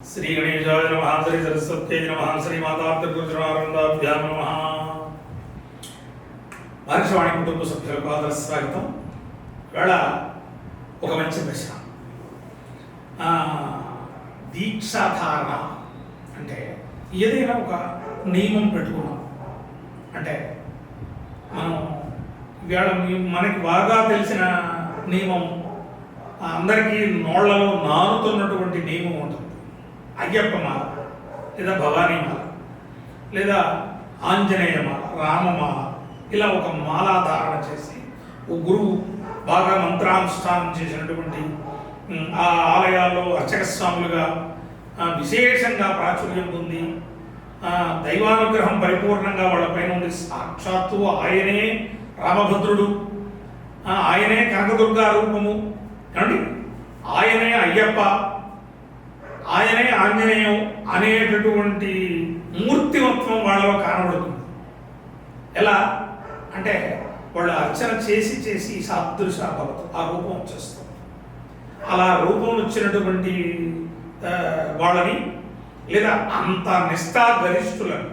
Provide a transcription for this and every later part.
శ్రీ గణేశాయ నమ శ్రీ సరస్వత్యై నమ శ్రీ మాతార్థగురుజనానందాభ్యాం నమ మహర్షవాణి కుటుంబ సభ్యులకు ఆదర స్వాగతం ఇవాళ ఒక మంచి ప్రశ్న. దీక్షాధారణ అంటే ఏదైనా ఒక నియమం పెట్టుకున్నాం. అంటే మనం ఇవాళ మనకి బాగా తెలిసిన నియమం అందరికీ నోళ్ళలో నానుతున్నటువంటి నియమం ఉంటుంది. అయ్యప్ప మాల లేదా భవానీ మాల లేదా ఆంజనేయ మాల రామమాల ఇలా ఒక మాలాధారణ చేసి ఓ గురువు బాగా మంత్రానుష్ఠానం చేసినటువంటి ఆ ఆలయాల్లో అర్చక స్వాములుగా విశేషంగా ప్రాచుర్యం పొంది దైవానుగ్రహం పరిపూర్ణంగా వాళ్ళపైన ఉండి సాక్షాత్తు ఆయనే రామభద్రుడు ఆయనే కనకదుర్గా రూపము ఏమండి? ఆయనే అయ్యప్ప ఆయనే ఆంజనేయం అనేటటువంటి మూర్తిమత్వం వాళ్ళలో కనబడుతుంది. ఎలా? అంటే వాళ్ళు అర్చన చేసి చేసి సాదృశ భవత్ ఆ రూపం వచ్చేస్తుంది. అలా రూపం వచ్చినటువంటి వాళ్ళని లేదా అంత నిష్ఠా గరిష్ఠులను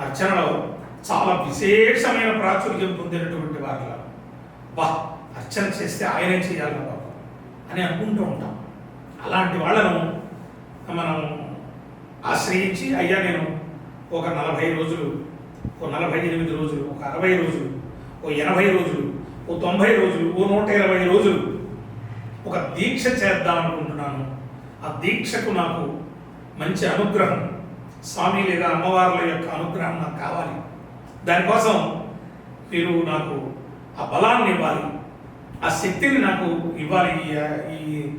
అర్చనలో చాలా విశేషమైన ప్రాచుర్యం పొందినటువంటి వారిలో. బా అర్చన చేస్తే ఆయనే చేయాలి బాబు అని అనుకుంటూ ఉంటాం. అలాంటి వాళ్ళను మనం ఆశ్రయించి అయ్యా నేను ఒక నలభై రోజులు ఓ నలభై ఎనిమిది రోజులు ఒక అరవై రోజులు ఓ ఎనభై రోజులు ఓ తొంభై రోజులు ఓ నూట ఇరవై రోజులు ఒక దీక్ష చేద్దాం అనుకుంటున్నాను. ఆ దీక్షకు నాకు మంచి అనుగ్రహం. స్వామి లేదా అమ్మవార్ల యొక్క అనుగ్రహం నాకు కావాలి. దానికోసం మీరు నాకు ఆ బలాన్ని ఇవ్వాలి ఆ శక్తిని నాకు ఇవ్వాలి. ఈ- ఈ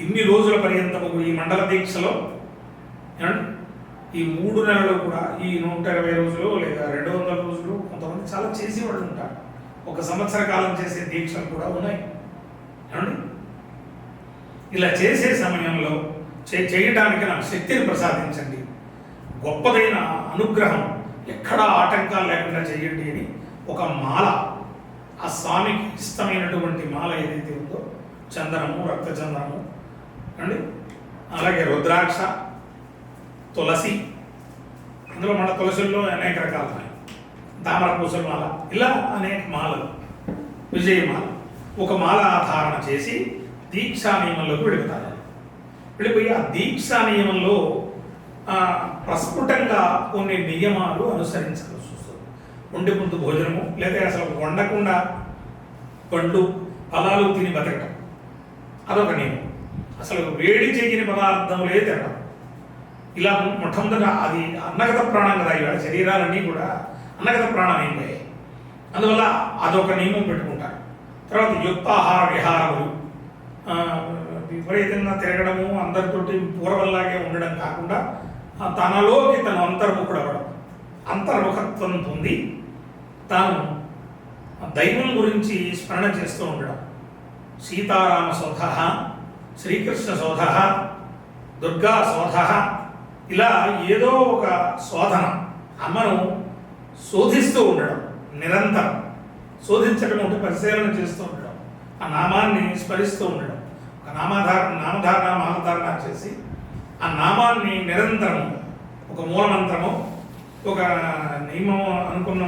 ఇన్ని రోజుల పర్యంతము ఈ మండల దీక్షలో ఈ మూడు నెలలు కూడా ఈ నూట ఇరవై రోజులు లేదా రెండు వందల రోజులు కొంతమంది చాలా చేసేవాళ్ళు ఉంటారు. ఒక సంవత్సర కాలం చేసే దీక్షలు కూడా ఉన్నాయి. ఏమండి? ఇలా చేసే సమయంలో చే- చేయటానికి నాకు శక్తిని ప్రసాదించండి. గొప్పదైన అనుగ్రహం ఎక్కడా ఆటంకాలు లేకుండా చేయండి అని ఒక మాల ఆ స్వామికి ఇష్టమైనటువంటి మాల ఏదైతే ఉందో చందనము రక్తచందనము అండి అలాగే రుద్రాక్ష తులసి అందులో మన తులసిల్లో అనేక రకాలు ఉన్నాయి. తామర పూసల మాల ఇలా అనేక మాలలు విజయమాల ఒక మాల ధారణ చేసి దీక్షా నియమంలోకి వెళ్ళిపోతారు. వెళ్ళిపోయి ఆ దీక్షా నియమంలో ప్రస్ఫుటంగా కొన్ని నియమాలు అనుసరించాల్సి వస్తుంది. ఒంటి ముందు భోజనము లేదా అసలు వండకుండా పండ్లు ఫలాలు తిని బతకటం. అదొక నియమం. అసలు వేడి చేయని పదార్థములే తినడం. ఇలా మొట్టమొదట అది అన్నగత ప్రాణం కదా ఇవాళ శరీరాలన్నీ కూడా అన్నగత ప్రాణం అయిపోయాయి. అందువల్ల అదొక నియమం పెట్టుకుంటారు. తర్వాత యుక్తాహార విహారములు. విపరీతంగా తిరగడము అందరితోటి పూర్వంలాగే ఉండడం కాకుండా తనలోకి తను అంతర్ముఖుడు అవ్వడం అంతర్ముఖత్వం పొంది తాను దైవం గురించి స్మరణ చేస్తూ ఉండడం. సీతారామ శోధ శ్రీకృష్ణ శోధ దుర్గా శోధ ఇలా ఏదో ఒక శోధన అమ్మను శోధిస్తూ ఉండడం నిరంతరం శోధించడం అంటే పరిశీలన చేస్తూ ఉండడం ఆ నామాన్ని స్మరిస్తూ ఉండడం ఒక నామాధార నామధారణ మామధారణ చేసి ఆ నామాన్ని నిరంతరం ఒక మూలమంత్రము ఒక నియమం అనుకున్న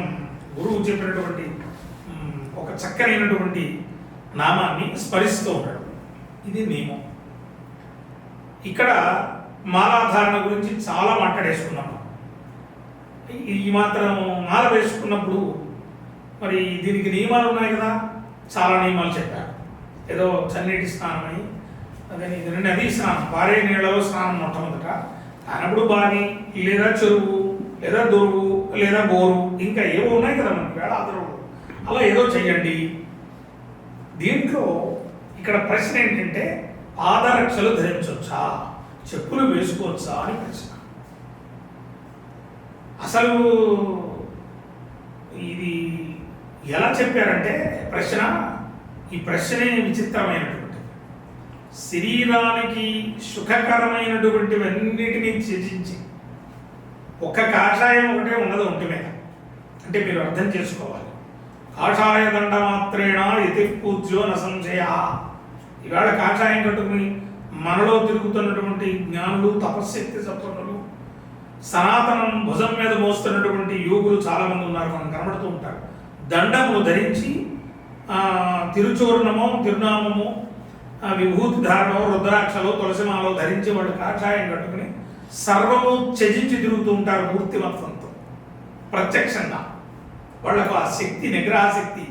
గురువు చెప్పినటువంటి ఒక చక్కనైనటువంటి నామాన్ని స్మరిస్తూ ఉండడం. ఇది నియమం ఇక్కడ మాలాధారణ గురించి చాలా మాట్లాడేసుకున్నాం. ఈ- మాత్రం మాల వేసుకున్నప్పుడు మరి దీనికి నియమాలు ఉన్నాయి కదా? చాలా నియమాలు చెప్పారు. ఏదో చన్నీటి స్నానం అని అదే ఇది నదీ స్నానం భారీ నీళ్ళలో స్నానం మొట్టమొదట. అనప్పుడు బావి లేదా చెరువు లేదా దొరువు లేదా బోరు ఇంకా ఏవో ఉన్నాయి కదా మనకి వేళాదరువు అలా ఏదో చెయ్యండి. దీంట్లో ఇక్కడ ప్రశ్న ఏంటంటే పాదరక్షలు ధరించవచ్చా? చెప్పులు వేసుకోవచ్చా అని ప్రశ్న. అసలు ఇది ఎలా చెప్పారంటే ప్రశ్న ఈ ప్రశ్నే విచిత్రమైనటువంటిది శరీరానికి సుఖకరమైనటువంటివన్నిటినీ త్యజించి ఒక్క కాషాయం ఒకటే ఉండదు ఒంటి మీద. అంటే మీరు అర్థం చేసుకోవాలి. కాషాయ దండ మాత్రేణ పూజ్యో న సంశయ. కాషాయం కట్టుకుని మనలో తిరుగుతున్నటువంటి జ్ఞానులు తపశ్శక్తి సంపన్నులు సనాతనం భుజం మీద మోస్తున్నటువంటి యోగులు చాలామంది ఉన్నారు మనం కనబడుతూ ఉంటారు. దండము ధరించి ఆ, తిరుచూర్ణము తిరునామము విభూతి ధారణం రుద్రాక్షలు తులసిమాలో ధరించి వాళ్ళు కాషాయం కట్టుకుని సర్వము త్యజించి తిరుగుతూ ఉంటారు మూర్తిమత్వంతో ప్రత్యక్షంగా. వాళ్ళకు ఆ శక్తి నిగ్రహశక్తి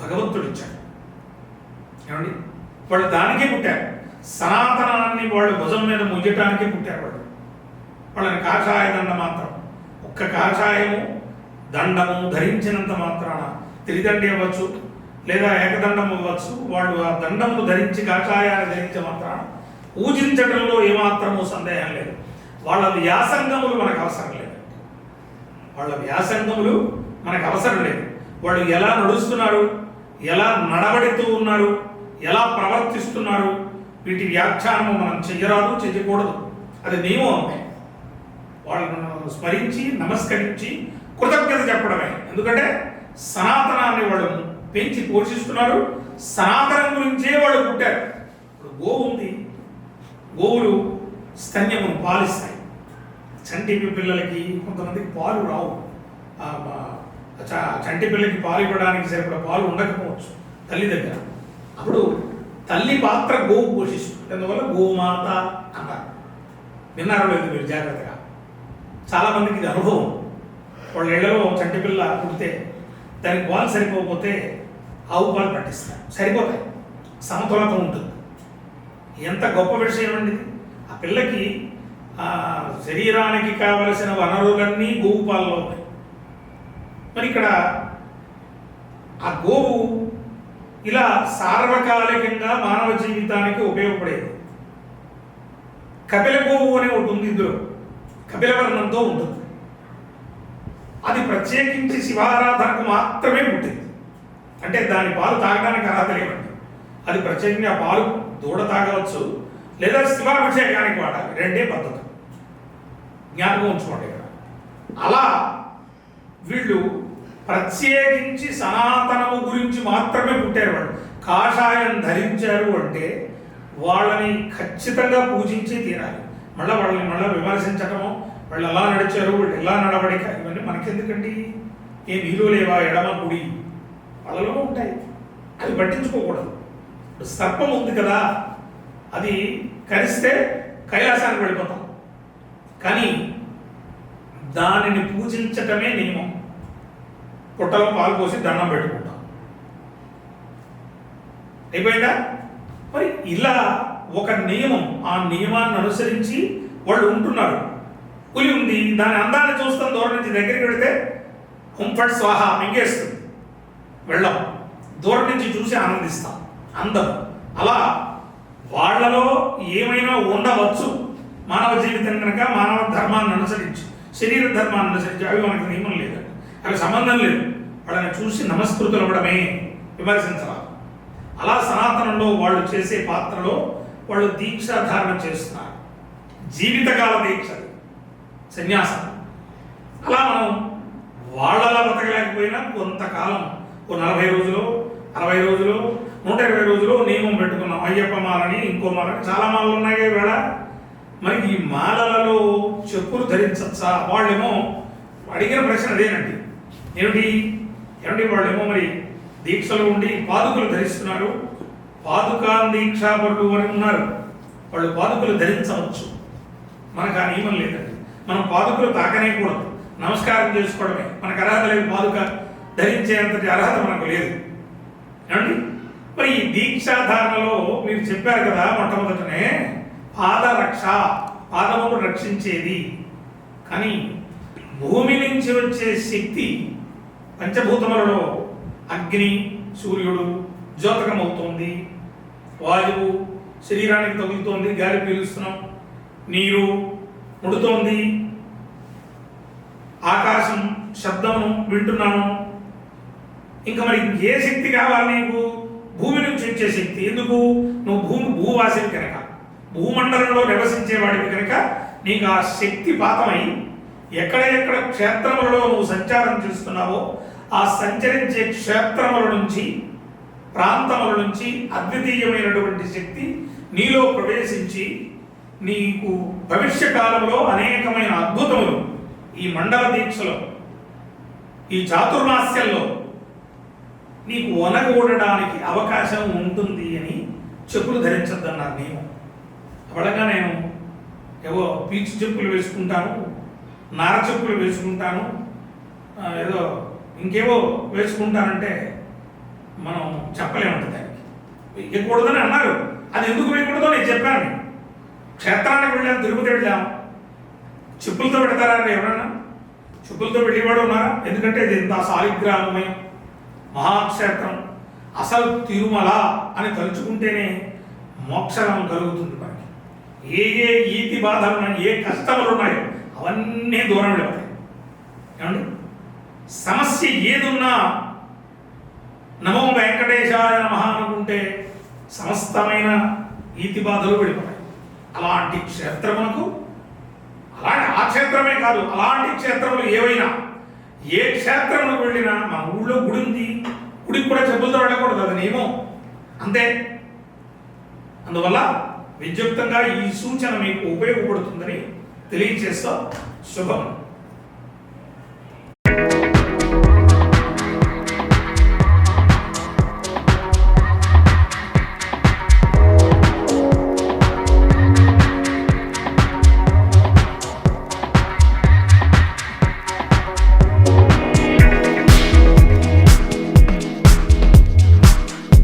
భగవంతుడు ఇచ్చాడు ఏమండి? వాళ్ళు దానికే పుట్టారు. సనాతనాన్ని వాళ్ళు భుజం మీద ముయ్యటానికే పుట్టారు వాళ్ళు. వాళ్ళని కాషాయ దండ మాత్రం ఒక్క కాషాయము దండము ధరించినంత మాత్రాన త్రిదండి అవ్వచ్చు లేదా ఏకదండం అవ్వచ్చు వాళ్ళు ఆ దండమును ధరించి కాషాయాన్ని ధరించే మాత్రాన పూజించడంలో ఏమాత్రము సందేహం లేదు. వాళ్ళ వ్యాసంగములు మనకు అవసరం లేదు. వాళ్ళ వ్యాసంగములు మనకు అవసరం లేదు. వాళ్ళు ఎలా నడుస్తున్నారు ఎలా నడబడుతూ ఉన్నారు ఎలా ప్రవర్తిస్తున్నారు వీటి వ్యాఖ్యానము మనం చెయ్యరాదు చెయ్యకూడదు. అది నియమం వాళ్ళను స్మరించి నమస్కరించి కృతజ్ఞత చెప్పడమే. ఎందుకంటే సనాతనాన్ని వాళ్ళు పెంచి పోషిస్తున్నారు. సనాతనం గురించే వాళ్ళు పుట్టారు. ఇప్పుడు గోవు ఉంది. గోవులు స్తన్యమును పాలిస్తాయి. చంటిపి పిల్లలకి కొంతమందికి పాలు రావు. చంటి పిల్లకి పాలు ఇవ్వడానికి సరిపడ పాలు ఉండకపోవచ్చు తల్లి దగ్గర. అప్పుడు తల్లి పాత్ర గోవు పోషిస్తుంది. అందువల్ల గోమాత అన్నారు విన్నారో లేదు మీరు జాగ్రత్తగా? చాలామందికి ఇది అనుభవం. వాళ్ళ ఇళ్ళలో చంటి పిల్ల పుడితే దానికి పాలు సరిపోకపోతే ఆవు పాలు పట్టిస్తారు. సరిపోతాయి. సమతులత ఉంటుంది. ఎంత గొప్ప విషయం అండి ఇది. ఆ పిల్లకి శరీరానికి కావలసిన వనరులన్నీ గోవు పాలలో ఉన్నాయి. మరి ఇక్కడ ఆ గోవు ఇలా సార్వకాలికంగా మానవ జీవితానికి ఉపయోగపడేది. కపిల గోవు అని ఒకటి ఉంది ఇందులో. కపిలవర్ణంతో ఉంటుంది. అది ప్రత్యేకించి శివారాధనకు మాత్రమే పుట్టింది. అంటే దాని పాలు తాగడానికి అర్హత లేవండి. అది ప్రత్యేకంగా ఆ పాలు దూడ తాగవచ్చు లేదా శివాభిషేకానికి వాడాలి. రెండే పద్ధతులు. జ్ఞాపకం ఉంచుకోండి ఇక్కడ. అలా వీళ్ళు ప్రత్యేకించి సనాతనము గురించి మాత్రమే పుట్టారు వాళ్ళు. కాషాయం ధరించారు అంటే వాళ్ళని ఖచ్చితంగా పూజించి తీరాలి. మళ్ళీ వాళ్ళని మళ్ళీ విమర్శించటము వాళ్ళు ఎలా నడిచారు వాళ్ళు ఎలా నడవడిక ఇవన్నీ మనకెందుకండి? ఏ వీలు లేవా ఎడమ గుడి వాళ్ళలో ఉంటాయి. అది పట్టించుకోకూడదు. సర్పం ఉంది కదా అది కరిస్తే కైలాసానికి వెళ్ళిపోతాం. కానీ దానిని పూజించటమే నియమం పుట్టలో పాలు పోసి దండం పెట్టుకుంటాం. అయిపోయిందా? మరి ఇలా ఒక నియమం ఆ నియమాన్ని అనుసరించి వాళ్ళు ఉంటున్నారు. పులి ఉంది దాని అందాన్ని చూస్తాం దూరం నుంచి దగ్గరికి వెళితే హుంఫట్ స్వాహ మింగేస్తుంది. వెళ్ళం. దూరం నుంచి చూసి ఆనందిస్తాం. అందం. అలా వాళ్ళలో ఏమైనా ఉండవచ్చు. మానవ జీవితం కనుక మానవ ధర్మాన్ని అనుసరించు శరీర ధర్మాన్ని అనుసరించు అవి మనకు నియమం లేదు. అవి సంబంధం లేదు. వాళ్ళని చూసి నమస్కృతులు అవ్వడమే విమర్శించాలి అలా సనాతనంలో వాళ్ళు చేసే పాత్రలో వాళ్ళు దీక్షాధారణ చేస్తున్నారు. జీవితకాల దీక్ష సన్యాసం. అలా మనం వాళ్ళలా బతకలేకపోయినా కొంతకాలం ఓ నలభై రోజులు అరవై రోజులు నూట ఇరవై రోజులు నియమం పెట్టుకున్నాం. అయ్యప్ప మాలని ఇంకో మాలని చాలా మాలలు ఉన్నాయి కదా మరి ఈ మాలలలో చెప్పులు ధరించచ్చా వాళ్ళేమో అడిగిన ప్రశ్న అదేనండి. ఏమిటి? ఏమిటి వాళ్ళేమో మరి దీక్షలో ఉండి పాదుకలు ధరిస్తున్నారు. పాదుకా దీక్షాపరులు అని ఉన్నారు. వాళ్ళు పాదుకలు ధరించవచ్చు. మనకు ఆ నియమం లేదండి. మనం పాదుకలు తాకనేకూడదు నమస్కారం చేసుకోవడమే. మనకు అర్హత లేదు పాదుక. ధరించేంతటి అర్హత మనకు లేదు. ఏమండి? మరి ఈ దీక్షాధారణలో మీరు చెప్పారు కదా మొట్టమొదటనే పాదరక్ష పాదమును రక్షించేది. కానీ భూమి నుంచి వచ్చే శక్తి పంచభూతములలో అగ్ని సూర్యుడు జ్యోతకమవుతోంది. వాయువు శరీరానికి తగులుతోంది గాలి పీలుస్తున్నాం. నీరు ముడుతోంది. ఆకాశం శబ్దము వింటున్నాను. ఇంకా మరి ఏ శక్తి కావాలి నీకు? భూమి నుంచి వచ్చే శక్తి. ఎందుకు? నువ్వు భూమి భూవాసిని కనుక భూమండలంలో నివసించేవాడివి కనుక నీకు ఆ శక్తి పాతమై ఎక్కడ ఎక్కడ క్షేత్రములలో నువ్వు సంచారం చేస్తున్నావో ఆ సంచరించే క్షేత్రముల నుంచి ప్రాంతముల నుంచి అద్వితీయమైనటువంటి శక్తి నీలో ప్రవేశించి నీకు భవిష్య కాలంలో అనేకమైన అద్భుతములు ఈ మండల దీక్షలో ఈ చాతుర్మాస్యంలో నీకు వనగూడడానికి అవకాశం ఉంటుంది అని చెప్పులు ధరించద్దన్నారు నేను నేను ఏవో పీచు చెప్పులు వేసుకుంటాను నార చెప్పులు వేసుకుంటాను ఏదో ఇంకేవో వేసుకుంటానంటే మనం చెప్పలేమంట దానికి. వేయకూడదని అన్నారు. అది ఎందుకు వేయకూడదో నేను చెప్పాను. క్షేత్రానికి వెళ్ళాం తిరుపతి వెళ్ళాం. చెప్పులతో పెడతారా ఎవరన్నా? చెప్పులతో వెళ్ళేవాడు ఉన్నారా? ఎందుకంటే ఇది ఇంత సాలిగ్రామమయం మహాక్షేత్రం. అసలు తిరుమల అని తలుచుకుంటేనే మోక్షరం కలుగుతుంది ఏ ఏ ఈతి బాధలు ఉన్నాయి ఏ కష్టములు ఉన్నాయో అవన్నీ దూరం వెళ్ళిపోతాయి ఏమండి? సమస్య ఏదున్నా నమో వెంకటేశాయ నమ అనుకుంటే సమస్తమైన ఈతి బాధలు వెళ్ళిపోతాయి. అలాంటి క్షేత్రములకు అలాంటి ఆ క్షేత్రమే కాదు అలాంటి క్షేత్రములు ఏవైనా ఏ క్షేత్రంలో వెళ్ళినా మా ఊళ్ళో గుడి ఉంది. గుడికి కూడా చెప్పులతో వెళ్ళకూడదు అది నియమం. అంతే. అందువల్ల విద్యుక్తంగా ఈ సూచన మీకు ఉపయోగపడుతుందని తెలియజేస్తా శుభం.